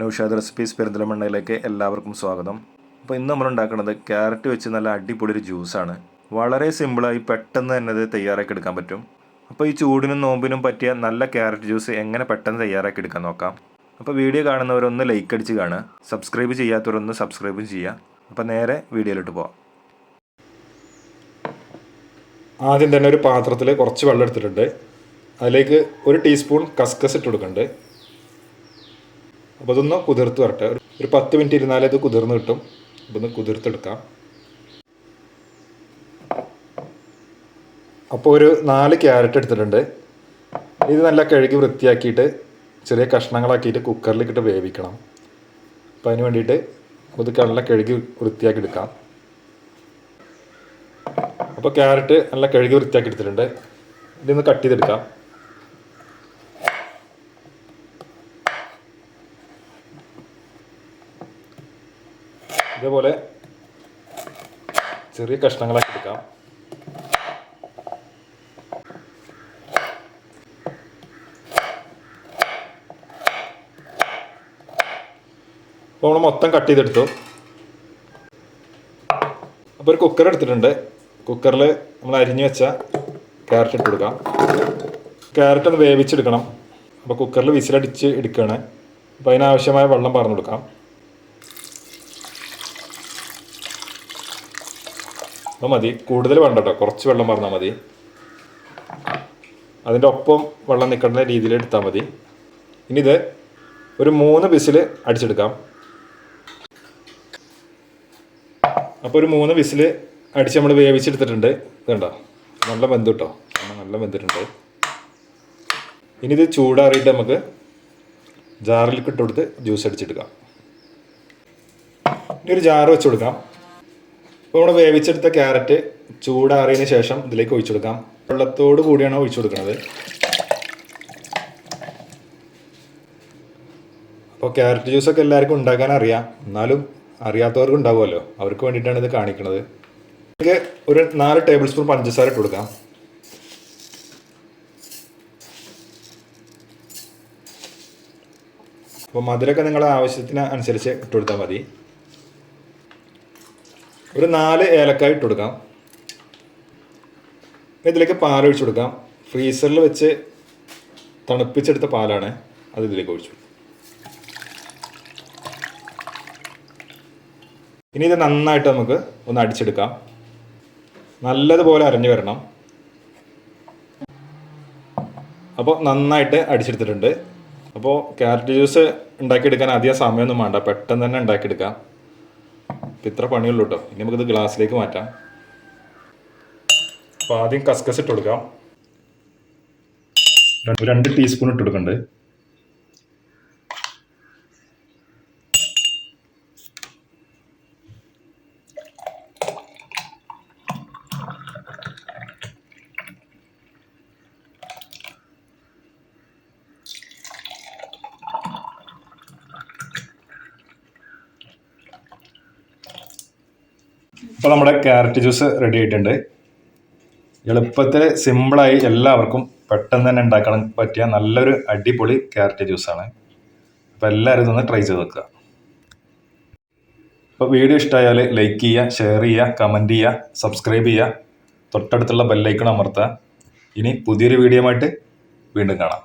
Naushad recipes പെരിന്തലമണ്ണയിലേക്ക് എല്ലാവർക്കും സ്വാഗതം. അപ്പോൾ ഇന്ന് നമ്മൾ ഉണ്ടാക്കുന്നത് ക്യാരറ്റ് വെച്ച് നല്ല അടിപൊളി ഒരു ജ്യൂസാണ് വളരെ സിമ്പിളായി പെട്ടെന്ന് തന്നെ ഇത് തയ്യാറാക്കി എടുക്കാൻ പറ്റും. അപ്പോൾ ഈ ചൂടിനും നോമ്പിനും പറ്റിയ നല്ല ക്യാരറ്റ് ജ്യൂസ് എങ്ങനെ പെട്ടെന്ന് തയ്യാറാക്കി എടുക്കാൻ നോക്കാം. അപ്പോൾ വീഡിയോ കാണുന്നവരൊന്ന് ലൈക്ക് അടിച്ച് കാണുക. സബ്സ്ക്രൈബ് ചെയ്യാത്തവരൊന്ന് സബ്സ്ക്രൈബും ചെയ്യുക. അപ്പോൾ നേരെ വീഡിയോയിലോട്ട് പോവാം. ആദ്യം തന്നെ ഒരു പാത്രത്തിൽ കുറച്ച് വെള്ളം എടുത്തിട്ടുണ്ട്. അതിലേക്ക് ഒരു ടീസ്പൂൺ കസ്കസ് ഇട്ട് കൊടുക്കുന്നുണ്ട് അപ്പോൾ അതൊന്ന് കുതിർത്ത് വരട്ടെ. ഒരു- പത്ത് മിനിറ്റ് ഇരുന്നാലേ അത് കുതിർന്ന് കിട്ടും. അപ്പോൾ ഒന്ന് കുതിർത്തെടുക്കാം. അപ്പോൾ ഒരു നാല് ക്യാരറ്റ് എടുത്തിട്ടുണ്ട്. ഇത് നല്ല കഴുകി വൃത്തിയാക്കിയിട്ട് ചെറിയ കഷ്ണങ്ങളാക്കിയിട്ട് കുക്കറിലേക്കിട്ട് വേവിക്കണം. അപ്പോൾ അതിന് വേണ്ടിയിട്ട് ഇത് നല്ല കഴുകി വൃത്തിയാക്കി എടുക്കാം. അപ്പോൾ ക്യാരറ്റ് നല്ല കഴുകി വൃത്തിയാക്കി എടുത്തിട്ടുണ്ട്. ഇതൊന്ന് കട്ട് ചെയ്തെടുക്കാം. ഇതേപോലെ ചെറിയ കഷ്ണങ്ങളാക്കി എടുക്കാം. അപ്പോൾ നമ്മൾ മൊത്തം കട്ട് ചെയ്തെടുത്തു. അപ്പോൾ ഒരു കുക്കർ എടുത്തിട്ടുണ്ട്. കുക്കറിൽ നമ്മൾ അരിഞ്ഞു വെച്ച ക്യാരറ്റ് ഇട്ട് കൊടുക്കാം. ക്യാരറ്റ് ഒന്ന് വേവിച്ചെടുക്കണം. അപ്പോൾ കുക്കറിൽ വിസിലടിച്ച് എടുക്കുകയാണ് അപ്പോൾ അതിനാവശ്യമായ വെള്ളം പറഞ്ഞു കൊടുക്കാം. അപ്പോൾ മതി. കൂടുതൽ വേണ്ട കേട്ടോ കുറച്ച് വെള്ളം പറഞ്ഞാൽ മതി. അതിന്റെ ഒപ്പം വെള്ളം നിൽക്കേണ്ട രീതിയിൽ എടുത്താൽ മതി. ഇനി ഇത് ഒരു മൂന്ന് വിസിൽ അടിച്ചെടുക്കാം. അപ്പോൾ ഒരു മൂന്ന് വിസിൽ അടിച്ച് നമ്മൾ വേവിച്ചെടുത്തിട്ടുണ്ട്. കണ്ടോ? നല്ല വെന്ത് കേട്ടോ നല്ല വെന്തിട്ടുണ്ട്. ഇനി ഇത് ചൂടാറിയിട്ട് നമുക്ക് ജാറിലേക്ക് ഇട്ട് ജ്യൂസ് അടിച്ചെടുക്കാം. ഇനി ഒരു ജാറ് വെച്ച് കൊടുക്കാം. അപ്പോൾ നമ്മൾ വേവിച്ചെടുത്ത ക്യാരറ്റ് ചൂടാറിയതിന് ശേഷം ഇതിലേക്ക് ഒഴിച്ചു കൊടുക്കാം. വെള്ളത്തോട് കൂടിയാണ് ഒഴിച്ചു കൊടുക്കുന്നത്. അപ്പോൾ ക്യാരറ്റ് ജ്യൂസൊക്കെ എല്ലാവർക്കും ഉണ്ടാക്കാൻ അറിയാം. എന്നാലും അറിയാത്തവർക്ക് ഉണ്ടാവുമല്ലോ. അവർക്ക് വേണ്ടിയിട്ടാണ് ഇത് കാണിക്കുന്നത്. ഇതിലേക്ക് ഒരു നാല് ടേബിൾ സ്പൂൺ പഞ്ചസാര ഇട്ട് കൊടുക്കാം. അപ്പോൾ മധുരമൊക്കെ നിങ്ങളുടെ ആവശ്യത്തിന് അനുസരിച്ച് ഇട്ട് കൊടുത്താൽ മതി. ഒരു നാല് ഏലക്കായ ഇട്ട് കൊടുക്കാം. ഇതിലേക്ക് പാൽ ഒഴിച്ചു കൊടുക്കാം. ഫ്രീസറിൽ വെച്ച് തണുപ്പിച്ചെടുത്ത പാലാണ് അത് ഇതിലേക്ക് ഒഴിച്ചു ഇനി ഇത് നന്നായിട്ട് നമുക്ക് ഒന്ന് അടിച്ചെടുക്കാം. നല്ലതുപോലെ അരഞ്ഞു വരണം. അപ്പോൾ നന്നായിട്ട് അടിച്ചെടുത്തിട്ടുണ്ട്. അപ്പോൾ ക്യാരറ്റ് ജ്യൂസ് ഉണ്ടാക്കിയെടുക്കാൻ അധികം സമയമൊന്നും വേണ്ട. പെട്ടെന്ന് തന്നെ ഉണ്ടാക്കിയെടുക്കാം. അപ്പോൾ ഇത്ര പണിയുള്ളൂ കേട്ടോ ഇനി നമുക്കിത് ഗ്ലാസ്സിലേക്ക് മാറ്റാം. അപ്പോൾ ആദ്യം കസ്കസ് ഇട്ട് കൊടുക്കാം. രണ്ട് ടീസ്പൂൺ ഇട്ട് കൊടുക്കുന്നുണ്ട് ഇപ്പോൾ നമ്മുടെ ക്യാരറ്റ് ജ്യൂസ് റെഡി ആയിട്ടുണ്ട്. എളുപ്പത്തിൽ സിമ്പിളായി എല്ലാവർക്കും പെട്ടെന്ന് തന്നെ ഉണ്ടാക്കാൻ പറ്റിയ നല്ലൊരു അടിപൊളി ക്യാരറ്റ് ജ്യൂസാണ് അപ്പോൾ എല്ലാവരും ഇതൊന്ന് ട്രൈ ചെയ്ത് നോക്കുക. അപ്പോൾ വീഡിയോ ഇഷ്ടമായാൽ ലൈക്ക് ചെയ്യുക ഷെയർ ചെയ്യുക കമന്റ് ചെയ്യുക സബ്സ്ക്രൈബ് ചെയ്യുക. തൊട്ടടുത്തുള്ള ബെല്ലൈക്കൺ അമർത്തുക. ഇനി പുതിയൊരു വീഡിയോ ആയിട്ട് വീണ്ടും കാണാം.